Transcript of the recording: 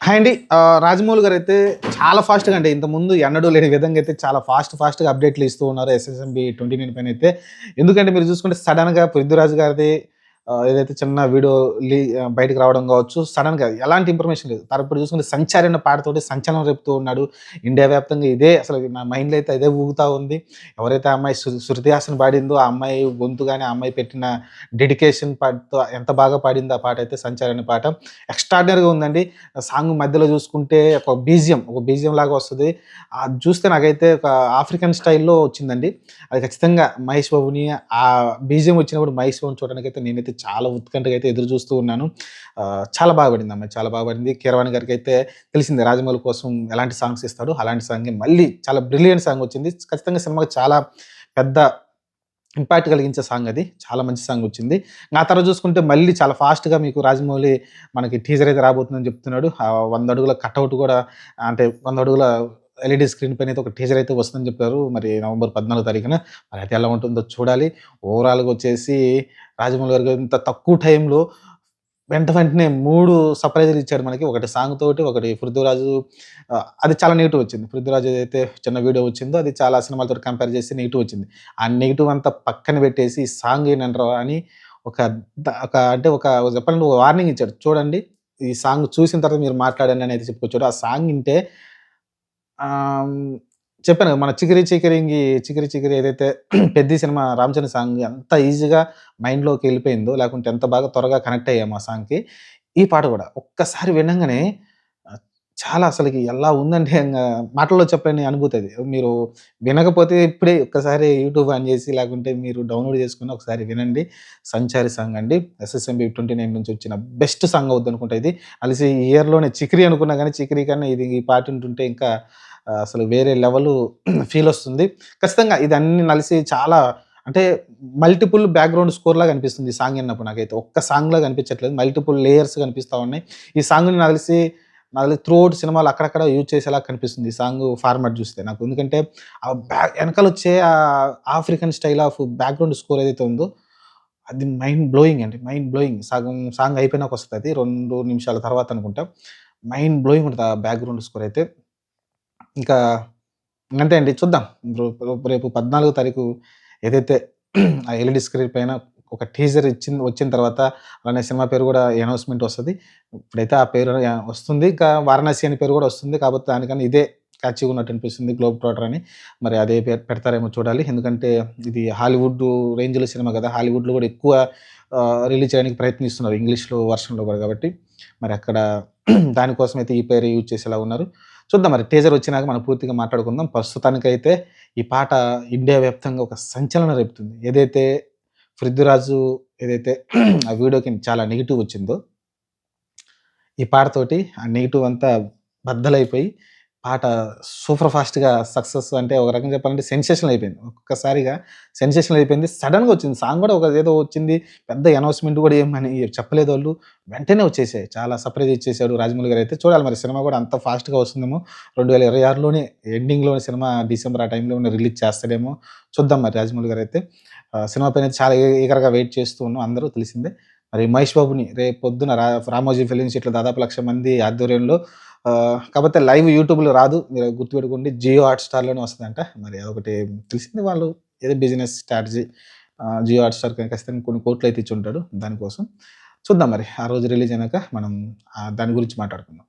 Hi అండి. రాజమౌళి గారు అయితే చాలా ఫాస్ట్గా అంటే ఇంతకుముందు ఎన్నడూ లేని విధంగా అయితే చాలా ఫాస్ట్ ఫాస్ట్గా అప్డేట్లు ఇస్తూ ఉన్నారు ఎస్ఎస్ఎంబి ట్వంటీ నైన్ పైన అయితే. ఎందుకంటే మీరు చూసుకుంటే సడన్గా పృథ్వీరాజు గారిది ఏదైతే చిన్న వీడియో లీ బయటకు రావడం కావచ్చు సడన్గా ఎలాంటి ఇన్ఫర్మేషన్ లేదు. తర్వాత చూసుకుంటే సంచారి అన్న పాటతోటి సంచలనం రేపుతూ ఉన్నాడు. ఇండియా వ్యాప్తంగా ఇదే అసలు నా మైండ్లో అయితే ఇదే ఊగుతూ ఉంది. ఎవరైతే ఆ అమ్మాయి శృ- శృతి హాసన్ పాడిందో ఆ అమ్మాయి గొంతు కానీ ఆ అమ్మాయి పెట్టిన డెడికేషన్ పాటతో ఎంత బాగా పాడిందో ఆ పాట అయితే సంచారి పాట. ఎక్స్ట్రాడినరీగా ఉందండి. సాంగ్ మధ్యలో చూసుకుంటే ఒక బీజియం ఒక బీజియం లాగా వస్తుంది. అది చూస్తే నాకైతే ఒక ఆఫ్రికన్ స్టైల్లో వచ్చిందండి. అది ఖచ్చితంగా మహేష్ బాబుని ఆ బీజియం వచ్చినప్పుడు మహేష్ బాబుని చూడడానికి అయితే నేనైతే చాలా ఉత్కంఠగా అయితే ఎదురు చూస్తూ ఉన్నాను. చాలా బాగా పడింది అమ్మాయి చాలా బాగా పడింది. కీరవాణి గారికి అయితే తెలిసింది రాజమౌళి కోసం ఎలాంటి సాంగ్స్ ఇస్తాడు అలాంటి సాంగ్ మళ్ళీ చాలా బ్రిలియంట్ సాంగ్ వచ్చింది. ఖచ్చితంగా సినిమాకి చాలా పెద్ద ఇంపాక్ట్ కలిగించే సాంగ్ అది. చాలా మంచి సాంగ్ వచ్చింది. నా తర్వాత చూసుకుంటే మళ్ళీ చాలా ఫాస్ట్గా మీకు రాజమౌళి మనకి టీజర్ అయితే రాబోతుందని చెప్తున్నాడు. వంద అడుగుల కట్అవుట్ కూడా అంటే వంద అడుగుల ఎల్ఈడి స్క్రీన్ పైన అయితే ఒక టీజర్ అయితే వస్తుందని చెప్పారు. మరి నవంబర్ పద్నాలుగు తారీఖున మరి అయితే ఎలా ఉంటుందో చూడాలి. ఓవరాల్గా వచ్చేసి రాజమౌళి గారు ఇంత తక్కువ టైంలో వెంట వెంటనే మూడు సర్ప్రైజులు ఇచ్చాడు మనకి. ఒకటి సాంగ్ తోటి ఒకటి పృథ్వీరాజు అది చాలా నెగిటివ్ వచ్చింది. పృథ్వీరాజు ఏదైతే చిన్న వీడియో వచ్చిందో అది చాలా సినిమాలతో కంపేర్ చేసి నెగిటివ్ వచ్చింది. ఆ నెగిటివ్ అంతా పక్కన పెట్టేసి ఈ సాంగ్ ఏంటంటారు అని ఒక ఒక అంటే ఒక చెప్పాలంటే ఒక వార్నింగ్ ఇచ్చాడు చూడండి ఈ సాంగ్ చూసిన తర్వాత మీరు మాట్లాడండి అని అయితే చెప్పుకొచ్చాడు ఆ సాంగ్ వింటే చెప్పాను మన చికిరి చికిరింగి చికిరి చికిరి ఏదైతే పెద్ద సినిమా రామచంద్ర సాంగ్ ఎంత ఈజీగా మైండ్లోకి వెళ్ళిపోయిందో లేకుంటే ఎంత బాగా త్వరగా కనెక్ట్ అయ్యాము ఆ సాంగ్కి ఈ పాట కూడా ఒక్కసారి వినంగానే చాలా అసలుకి ఎలా ఉందంటే మాటల్లో చెప్పలేని అనుభూతి అది. మీరు వినకపోతే ఇప్పుడే ఒక్కసారి యూట్యూబ్ ఆన్ చేసి లేకుంటే మీరు డౌన్లోడ్ చేసుకుని ఒకసారి వినండి. సంచారి సాంగ్ అండి. ఎస్ఎస్ఎంబి ట్వంటీ నైన్ నుంచి వచ్చిన బెస్ట్ సాంగ్ అవుద్ది అనుకుంటా ఇది. అలిసి ఈ ఇయర్లోనే చిక్రీ అనుకున్నా కానీ చిక్రీ కన్నా ఇది ఈ పాట ఉంటుంటే ఇంకా అసలు వేరే లెవెల్ ఫీల్ వస్తుంది. ఖచ్చితంగా ఇది అన్ని నలిసి చాలా అంటే మల్టిపుల్ బ్యాక్గ్రౌండ్ స్కోర్లా కనిపిస్తుంది ఈ సాంగ్ విన్నప్పుడు నాకైతే. ఒక్క సాంగ్ కనిపించట్లేదు. మల్టిపుల్ లేయర్స్ కనిపిస్తూ ఉన్నాయి. ఈ సాంగ్ని నలిసి తెలిసి నాకు త్రూఅవుట్ సినిమాలు అక్కడక్కడ యూజ్ చేసేలా కనిపిస్తుంది ఈ సాంగ్ ఫార్మాట్ చూస్తే నాకు. ఎందుకంటే ఆ బ్యాక్ వెనకాల వచ్చే ఆ African style of background score ఏదైతే ఉందో అది మైండ్ బ్లోయింగ్ అండి. Mind blowing. సగం సాంగ్ అయిపోయినాక వస్తుంది అది. రెండు నిమిషాల తర్వాత అనుకుంటా. మైండ్ బ్లోయింగ్ ఉంటుంది ఆ బ్యాక్గ్రౌండ్ స్కోర్ అయితే. ఇంకా అంతే అండి చూద్దాం. రేపు- పద్నాలుగో తారీఖు ఏదైతే ఆ ఎల్ఈడి స్క్రీన్ పైన ఒక టీజర్ ఇచ్చింది వచ్చిన తర్వాత అలానే సినిమా పేరు కూడా అనౌన్స్మెంట్ వస్తుంది. ఇప్పుడైతే ఆ పేరు వస్తుంది. ఇంకా వారణాసి అనే పేరు కూడా వస్తుంది. కాకపోతే దానికన్నా ఇదే క్యాచ్గా ఉన్నట్టు అనిపిస్తుంది గ్లోబ్ ట్రాటర్ అని. మరి అదే పేరు పెడతారేమో చూడాలి. ఎందుకంటే ఇది హాలీవుడ్ రేంజ్లో సినిమా కదా. హాలీవుడ్లో కూడా ఎక్కువ రిలీజ్ చేయడానికి ప్రయత్నిస్తున్నారు ఇంగ్లీష్లో వర్షన్లో కూడా కాబట్టి. మరి అక్కడ దానికోసం అయితే ఈ పేరు యూజ్ చేసేలా ఉన్నారు. చూద్దాం మరి టీజర్ వచ్చినాక మనం పూర్తిగా మాట్లాడుకుందాం. ప్రస్తుతానికైతే ఈ పాట ఇండియా వ్యాప్తంగా ఒక సంచలనం రేపుతుంది. ఏదైతే పృథ్వీరాజు ఏదైతే ఆ వీడియోకి చాలా నెగిటివ్ వచ్చిందో ఈ పాటతోటి ఆ నెగిటివ్ అంతా బద్దలైపోయి పాట సూపర్ ఫాస్ట్గా సక్సెస్ అంటే ఒక రకంగా చెప్పాలంటే సెన్సేషన్ అయిపోయింది. ఒక్కసారిగా సెన్సేషన్ అయిపోయింది. సడన్గా వచ్చింది. సాంగ్ కూడా ఒక ఏదో వచ్చింది. పెద్ద అనౌన్స్మెంట్ కూడా ఏమని చెప్పలేదు వాళ్ళు. వెంటనే వచ్చేసాయి. చాలా సర్ప్రైజ్ ఇచ్చేసాడు రాజమౌళి గారు అయితే. చూడాలి మరి సినిమా కూడా అంత ఫాస్ట్గా వస్తుందేమో. రెండు వేల ఇరవై ఆరులోనే ఎండింగ్లోనే సినిమా డిసెంబర్ ఆ టైంలో రిలీజ్ చేస్తాడేమో చూద్దాం మరి రాజమౌళి గారు అయితే. సినిమా పైన చాలా ఈగరగా వెయిట్ చేస్తూ ఉన్నాం. అందరూ తెలిసిందే. మరి మహేష్ బాబుని రేపు పొద్దున రా రామోజీ ఫిలిం సిటీలో దాదాపు లక్ష మంది ఆధ్వర్యంలో కాకపోతే లైవ్ యూట్యూబ్లో రాదు. మీరు గుర్తుపెట్టుకోండి జియో హాట్ స్టార్లోనే వస్తుందంట. మరి అదొకటి తెలిసింది వాళ్ళు ఏదో business strategy Jio hot star ఖచ్చితంగా కొన్ని కోట్లు అయితే ఇచ్చి ఉంటాడు దానికోసం. చూద్దాం మరి ఆ రోజు రిలీజ్ అయినాక మనం దాని గురించి మాట్లాడుకుందాం.